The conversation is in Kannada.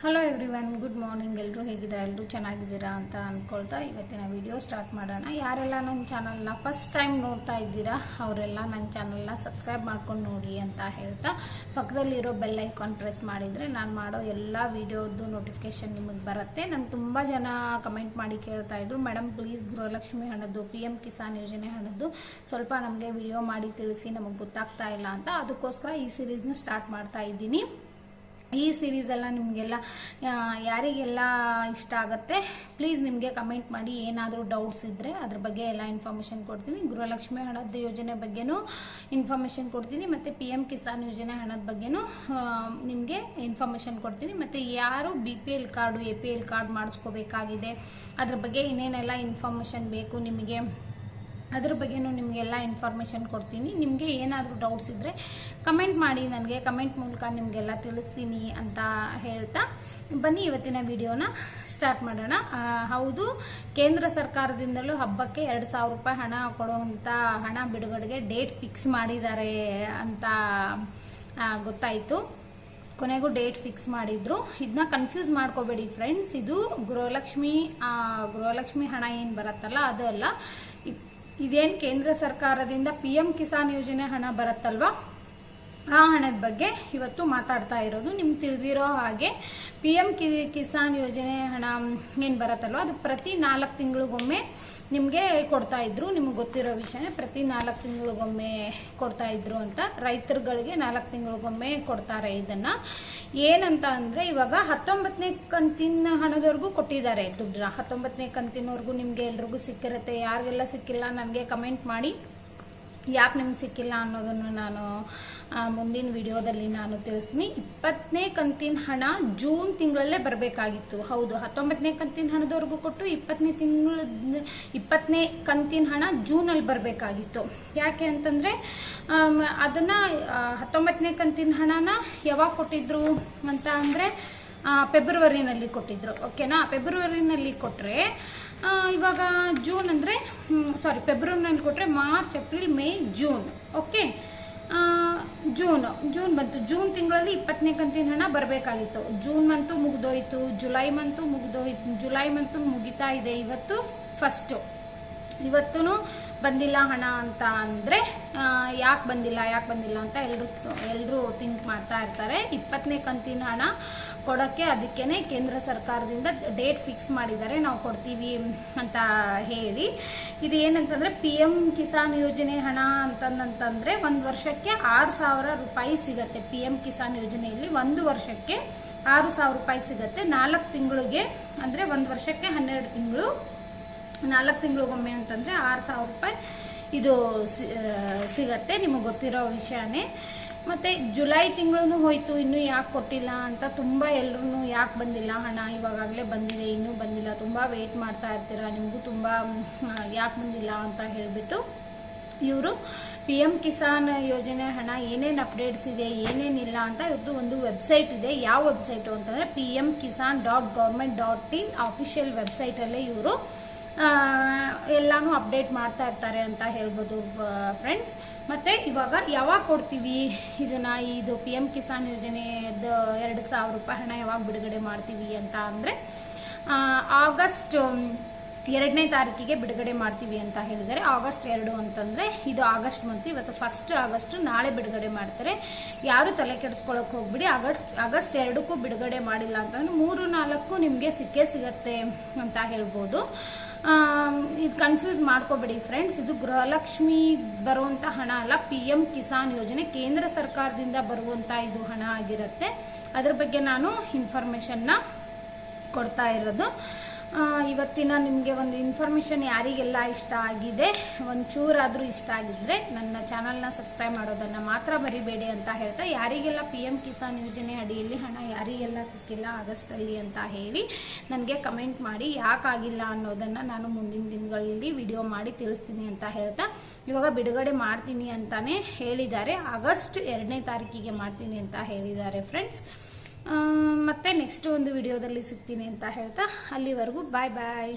Hello everyone good morning ಎಲ್ಲರೂ ಹೇಗಿದ್ದಾರೆ? ಎಲ್ಲರೂ ಚೆನ್ನಾಗಿದ್ದೀರಾ ಅಂತ ಅಂದ್ಕೊಳ್ತಾ ಇವತ್ತಿನ ವಿಡಿಯೋ ಸ್ಟಾರ್ಟ್ ಮಾಡೋಣ. ಯಾರೆಲ್ಲ ನನ್ನ ಚಾನಲ್ನ ಫಸ್ಟ್ ಟೈಮ್ ನೋಡ್ತಾ ಇದ್ದೀರಾ, ಅವರೆಲ್ಲ ನನ್ನ ಚಾನಲ್ನ ಸಬ್ಸ್ಕ್ರೈಬ್ ಮಾಡ್ಕೊಂಡು ನೋಡಿ ಅಂತ ಹೇಳ್ತಾ ಪಕ್ಕದಲ್ಲಿರೋ ಬೆಲ್ ಐಕಾನ್ ಪ್ರೆಸ್ ಮಾಡಿದರೆ ನಾನು ಮಾಡೋ ಎಲ್ಲ ವಿಡಿಯೋದು ನೋಟಿಫಿಕೇಶನ್ ನಿಮಗೆ ಬರುತ್ತೆ. ನಾನು ತುಂಬ ಜನ ಕಮೆಂಟ್ ಮಾಡಿ ಕೇಳ್ತಾ ಇದ್ರು ಮೇಡಮ್ ಪ್ಲೀಸ್ ಗೃಹಲಕ್ಷ್ಮಿ ಹಣದ್ದು ಪಿ ಎಂ ಕಿಸಾನ್ ಯೋಜನೆ ಹಣದ್ದು ಸ್ವಲ್ಪ ನಮಗೆ ವಿಡಿಯೋ ಮಾಡಿ ತಿಳಿಸಿ, ನಮಗೆ ಗೊತ್ತಾಗ್ತಾ ಇಲ್ಲ ಅಂತ. ಅದಕ್ಕೋಸ್ಕರ ಈ ಸೀರೀಸ್ನ ಸ್ಟಾರ್ಟ್ ಮಾಡ್ತಾ ಇದ್ದೀನಿ. ಈ ಸೀರೀಸ್ ಎಲ್ಲ ನಿಮಗೆಲ್ಲ ಯಾರಿಗೆಲ್ಲ ಇಷ್ಟ ಆಗುತ್ತೆ ಪ್ಲೀಸ್ ನಿಮಗೆ ಕಮೆಂಟ್ ಮಾಡಿ ಏನಾದರೂ ಡೌಟ್ಸ್ ಇದ್ದರೆ ಅದ್ರ ಬಗ್ಗೆ ಎಲ್ಲ ಇನ್ಫಾರ್ಮೇಷನ್ ಕೊಡ್ತೀನಿ. ಗೃಹಲಕ್ಷ್ಮಿ ಹಣದ ಯೋಜನೆ ಬಗ್ಗೆನೂ ಇನ್ಫಾರ್ಮೇಷನ್ ಕೊಡ್ತೀನಿ. ಮತ್ತು ಪಿ ಎಂ ಕಿಸಾನ್ ಯೋಜನೆ ಹಣದ ಬಗ್ಗೆನೂ ನಿಮಗೆ ಇನ್ಫಾರ್ಮೇಷನ್ ಕೊಡ್ತೀನಿ. ಮತ್ತು ಯಾರು B P L card A P L card ಮಾಡಿಸ್ಕೋಬೇಕಾಗಿದೆ, ಅದ್ರ ಬಗ್ಗೆ ಇನ್ನೇನೆಲ್ಲ ಇನ್ಫಾರ್ಮೇಷನ್ ಬೇಕು ನಿಮಗೆ. ಅದ್ರ ಬಗ್ಗೆನೂ ನಿಮಗೆಲ್ಲ ಇನ್ಫಾರ್ಮೇಷನ್ ಕೊಡ್ತೀನಿ. ನಿಮಗೆ ಏನಾದರೂ ಡೌಟ್ಸ್ ಇದ್ದರೆ ಕಮೆಂಟ್ ಮಾಡಿ, ನನಗೆ ಕಮೆಂಟ್ ಮೂಲಕ ನಿಮಗೆಲ್ಲ ತಿಳಿಸ್ತೀನಿ ಅಂತ ಹೇಳ್ತಾ ಬನ್ನಿ ಇವತ್ತಿನ ವಿಡಿಯೋನ ಸ್ಟಾರ್ಟ್ ಮಾಡೋಣ. ಹೌದು, ಕೇಂದ್ರ ಸರ್ಕಾರದಿಂದಲೂ ಹಬ್ಬಕ್ಕೆ ಎರಡು ಸಾವಿರ ರೂಪಾಯಿ ಹಣ ಕೊಡುವಂಥ ಹಣ ಬಿಡುಗಡೆಗೆ ಡೇಟ್ ಫಿಕ್ಸ್ ಮಾಡಿದ್ದಾರೆ ಅಂತ ಗೊತ್ತಾಯಿತು. ಕೊನೆಗೂ ಡೇಟ್ ಫಿಕ್ಸ್ ಮಾಡಿದ್ರು. ಇದನ್ನ ಕನ್ಫ್ಯೂಸ್ ಮಾಡ್ಕೋಬೇಡಿ ಫ್ರೆಂಡ್ಸ್ ಇದು ಗೃಹಲಕ್ಷ್ಮಿ ಗೃಹಲಕ್ಷ್ಮಿ ಹಣ ಏನು ಬರುತ್ತಲ್ಲ ಅದು ಅಲ್ಲ ಇದೇನು ಕೇಂದ್ರ ಸರ್ಕಾರದಿಂದ ಪಿ ಎಂ ಕಿಸಾನ್ ಯೋಜನೆ ಹಣ ಬರುತ್ತಲ್ವಾ? ಹಣದ ಬಗ್ಗೆ ಇವತ್ತು ಮಾತಾಡ್ತಾ ಇರೋದು. ನಿಮ್ಗೆ ತಿಳಿದಿರೋ ಹಾಗೆ ಪಿ ಎಂ ಕಿ ಕಿಸಾನ್ ಯೋಜನೆ ಹಣ ಏನು ಬರುತ್ತಲ್ವ? ಅದು ಪ್ರತಿ ನಾಲ್ಕು ತಿಂಗಳಿಗೊಮ್ಮೆ ನಿಮಗೆ ಕೊಡ್ತಾ ಇದ್ರು. ನಿಮ್ಗೆ ಗೊತ್ತಿರೋ ವಿಷಯನೇ ಪ್ರತಿ ನಾಲ್ಕು ತಿಂಗಳಿಗೊಮ್ಮೆ ಕೊಡ್ತಾ ಇದ್ರು ಅಂತ ರೈತರುಗಳಿಗೆ ನಾಲ್ಕು ತಿಂಗಳಿಗೊಮ್ಮೆ ಕೊಡ್ತಾರೆ ಇದನ್ನು. ಏನಂತ ಅಂದರೆ ಇವಾಗ ಹತ್ತೊಂಬತ್ತನೇ ಕಂತಿನ ಹಣದವರೆಗೂ ಕೊಟ್ಟಿದ್ದಾರೆ ದುಡ್ಡನ್ನ. ಹತ್ತೊಂಬತ್ತನೇ ಕಂತಿನವರೆಗೂ ನಿಮಗೆ ಎಲ್ರಿಗೂ ಸಿಕ್ಕಿರುತ್ತೆ. ಯಾರಿಗೆಲ್ಲ ಸಿಕ್ಕಿಲ್ಲ ನನಗೆ ಕಮೆಂಟ್ ಮಾಡಿ. ಯಾಕೆ ನಿಮ್ಗೆ ಸಿಕ್ಕಿಲ್ಲ ಅನ್ನೋದನ್ನು ನಾನು ಆ, ಮುಂದಿನ ವಿಡಿಯೋದಲ್ಲಿ ನಾನು ತಿಳಿಸ್ತೀನಿ. ಇಪ್ಪತ್ತನೇ ಕಂತಿನ ಹಣ ಜೂನ್ ತಿಂಗಳಲ್ಲೇ ಬರಬೇಕಾಗಿತ್ತು. ಹೌದು, ಹತ್ತೊಂಬತ್ತನೇ ಕಂತಿನ ಹಣದವರೆಗೂ ಕೊಟ್ಟು ಇಪ್ಪತ್ತನೇ ತಿಂಗಳ ಇಪ್ಪತ್ತನೇ ಕಂತಿನ ಹಣ ಜೂನಲ್ಲಿ ಬರಬೇಕಾಗಿತ್ತು. ಯಾಕೆ ಅಂತಂದರೆ ಅದನ್ನು ಹತ್ತೊಂಬತ್ತನೇ ಕಂತಿನ ಹಣನ ಯಾವಾಗ ಕೊಟ್ಟಿದ್ರು ಅಂತ ಅಂದರೆ ಫೆಬ್ರವರಿನಲ್ಲಿ ಕೊಟ್ಟಿದ್ರು. ಓಕೆನಾ? ಫೆಬ್ರವರಿನಲ್ಲಿ ಕೊಟ್ಟರೆ ಇವಾಗ ಜೂನ್ ಅಂದರೆ ಸಾರಿ ಫೆಬ್ರವರಿನಲ್ಲಿ ಕೊಟ್ಟರೆ March, April, May, June. Okay? June June ಬಂತು. ಜೂನ್ ತಿಂಗಳಲ್ಲಿ ಇಪ್ಪತ್ತನೇ ಕಂತಿನ ಹಣ ಬರಬೇಕಾಗಿತ್ತು. ಜೂನ್ ಮಂತು ಮುಗಿದೋಯ್ತು, ಜುಲೈ ಮಂತು ಮುಗಿದೋಯ್ತು, ಜುಲೈ ಮಂತು ಮುಗಿತಾ ಇದೆ ಇವತ್ತು ಫಸ್ಟು ಇವತ್ತೂ ಬಂದಿಲ್ಲ ಹಣ ಅಂತ ಅಂದರೆ ಯಾಕೆ ಬಂದಿಲ್ಲ ಯಾಕೆ ಬಂದಿಲ್ಲ ಅಂತ ಎಲ್ಲರೂ ಎಲ್ಲರೂ ಥಿಂಕ್ ಮಾಡ್ತಾ ಇರ್ತಾರೆ. ಇಪ್ಪತ್ತನೇ ಕಂತಿನ ಹಣ ಕೊಡೋಕ್ಕೆ ಅದಕ್ಕೇ ಕೇಂದ್ರ ಸರ್ಕಾರದಿಂದ ಡೇಟ್ ಫಿಕ್ಸ್ ಮಾಡಿದ್ದಾರೆ, ನಾವು ಕೊಡ್ತೀವಿ ಅಂತ ಹೇಳಿ. ಇದು ಏನಂತಂದರೆ ಪಿ ಎಂ ಕಿಸಾನ್ ಯೋಜನೆ ಹಣ ಅಂತಂದಂತಂದರೆ ಒಂದು ವರ್ಷಕ್ಕೆ ಆರು ಸಾವಿರ ರೂಪಾಯಿ ಸಿಗತ್ತೆ. ಪಿ ಎಂ ಕಿಸಾನ್ ಯೋಜನೆಯಲ್ಲಿ ಒಂದು ವರ್ಷಕ್ಕೆ ಆರು ಸಾವಿರ ರೂಪಾಯಿ ಸಿಗತ್ತೆ. ನಾಲ್ಕು ತಿಂಗಳಿಗೆ ಅಂದರೆ ಒಂದು ವರ್ಷಕ್ಕೆ ಹನ್ನೆರಡು ತಿಂಗಳು ನಾಲ್ಕು ತಿಂಗಳಿಗೊಮ್ಮೆ ಅಂತಂದರೆ ಆರು ಸಾವಿರ ರೂಪಾಯಿ ಇದು ಸಿಗತ್ತೆ, ನಿಮಗೆ ಗೊತ್ತಿರೋ ವಿಷಯನೇ. ಮತ್ತು ಜುಲೈ ತಿಂಗಳೂ ಹೋಯಿತು, ಇನ್ನೂ ಯಾಕೆ ಕೊಟ್ಟಿಲ್ಲ ಅಂತ ತುಂಬ ಎಲ್ಲರೂ ಯಾಕೆ ಬಂದಿಲ್ಲ, ಹಣ ಇವಾಗಲೇ ಬಂದಿದೆ, ಇನ್ನೂ ಬಂದಿಲ್ಲ, ತುಂಬ ವೆಯ್ಟ್ ಮಾಡ್ತಾ ಇರ್ತೀರಾ, ನಿಮಗೂ ತುಂಬ ಯಾಕೆ ಬಂದಿಲ್ಲ ಅಂತ ಹೇಳಿಬಿಟ್ಟು ಇವರು ಪಿ ಎಂ ಕಿಸಾನ್ ಯೋಜನೆ ಹಣ ಏನೇನು ಅಪ್ಡೇಟ್ಸ್ ಇದೆ ಏನೇನಿಲ್ಲ ಅಂತ ಇವ್ರದ್ದು ಒಂದು ವೆಬ್ಸೈಟ್ ಇದೆ. ಯಾವ ವೆಬ್ಸೈಟು ಅಂತಂದರೆ P M Kisan dot government dot in official ವೆಬ್ಸೈಟಲ್ಲೇ ಇವರು ಎಲ್ಲಾನು ಅಪ್ಡೇಟ್ ಮಾಡ್ತಾ ಇರ್ತಾರೆ ಅಂತ ಹೇಳ್ಬೋದು ಫ್ರೆಂಡ್ಸ್ ಮತ್ತು ಇವಾಗ ಯಾವಾಗ ಕೊಡ್ತೀವಿ ಇದನ್ನು, ಇದು ಪಿ ಎಂ ಕಿಸಾನ್ ಯೋಜನೆದು ಎರಡು ಸಾವಿರ ರೂಪಾಯಿ ಹಣ ಯಾವಾಗ ಬಿಡುಗಡೆ ಮಾಡ್ತೀವಿ ಅಂತ ಅಂದರೆ ಆಗಸ್ಟ್ ಎರಡನೇ ತಾರೀಕಿಗೆ ಬಿಡುಗಡೆ ಮಾಡ್ತೀವಿ ಅಂತ ಹೇಳಿದರೆ ಆಗಸ್ಟ್ ಎರಡು ಅಂತಂದರೆ ಇದು ಆಗಸ್ಟ್ ಮಂತ್ ಇವತ್ತು ಫಸ್ಟ್ ಆಗಸ್ಟ್ ನಾಳೆ ಬಿಡುಗಡೆ ಮಾಡ್ತಾರೆ. ಯಾರು ತಲೆ ಕೆಡಿಸ್ಕೊಳಕ್ಕೆ ಹೋಗ್ಬಿಡಿ. ಆಗಸ್ಟ್ ಆಗಸ್ಟ್ ಎರಡಕ್ಕೂ ಬಿಡುಗಡೆ ಮಾಡಿಲ್ಲ ಅಂತಂದ್ರೆ ಮೂರು ನಾಲ್ಕು ನಿಮಗೆ ಸಿಕ್ಕೇ ಸಿಗತ್ತೆ ಅಂತ ಹೇಳ್ಬೋದು. ಇದು ಕನ್ಫ್ಯೂಸ್ ಮಾಡ್ಕೋಬೇಡಿ ಫ್ರೆಂಡ್ಸ್ ಇದು ಗೃಹಲಕ್ಷ್ಮಿ ಬರುವಂಥ ಹಣ ಅಲ್ಲ ಪಿ ಎಂ ಕಿಸಾನ್ ಯೋಜನೆ ಕೇಂದ್ರ ಸರ್ಕಾರದಿಂದ ಬರುವಂಥ ಇದು ಹಣ ಆಗಿರುತ್ತೆ. ಅದ್ರ ಬಗ್ಗೆ ನಾನು ಇನ್ಫಾರ್ಮೇಷನ್ನ ಕೊಡ್ತಾ ಇರೋದು. ಇವತ್ತಿನ ನಿಮಗೆ ಒಂದು ಇನ್ಫಾರ್ಮೇಷನ್ ಯಾರಿಗೆಲ್ಲ ಇಷ್ಟ ಆಗಿದೆ, ಒಂಚೂರಾದರೂ ಇಷ್ಟ ಆಗಿದ್ದರೆ ನನ್ನ ಚಾನಲ್ನ ಸಬ್ಸ್ಕ್ರೈಬ್ ಮಾಡೋದನ್ನು ಮಾತ್ರ ಬರಿಬೇಡಿ ಅಂತ ಹೇಳ್ತಾ, ಯಾರಿಗೆಲ್ಲ ಪಿ ಎಂ ಕಿಸಾನ್ ಯೋಜನೆ ಅಡಿಯಲ್ಲಿ ಹಣ ಯಾರಿಗೆಲ್ಲ ಸಿಕ್ಕಿಲ್ಲ ಆಗಸ್ಟಲ್ಲಿ ಅಂತ ಹೇಳಿ ನನಗೆ ಕಮೆಂಟ್ ಮಾಡಿ, ಯಾಕಾಗಿಲ್ಲ ಅನ್ನೋದನ್ನು ನಾನು ಮುಂದಿನ ದಿನಗಳಲ್ಲಿ ವಿಡಿಯೋ ಮಾಡಿ ತಿಳಿಸ್ತೀನಿ ಅಂತ ಹೇಳ್ತಾ, ಇವಾಗ ಬಿಡುಗಡೆ ಮಾಡ್ತೀನಿ ಅಂತಲೇ ಹೇಳಿದ್ದಾರೆ. ಆಗಸ್ಟ್ ಎರಡನೇ ತಾರೀಕಿಗೆ ಮಾಡ್ತೀನಿ ಅಂತ ಹೇಳಿದ್ದಾರೆ ಫ್ರೆಂಡ್ಸ್ ಮತ್ತೆ ನೆಕ್ಸ್ಟ್ ಒಂದು ವಿಡಿಯೋದಲ್ಲಿ ಸಿಗ್ತೀನಿ ಅಂತ ಹೇಳ್ತಾ ಅಲ್ಲಿವರೆಗೂ ಬಾಯ್ ಬಾಯ್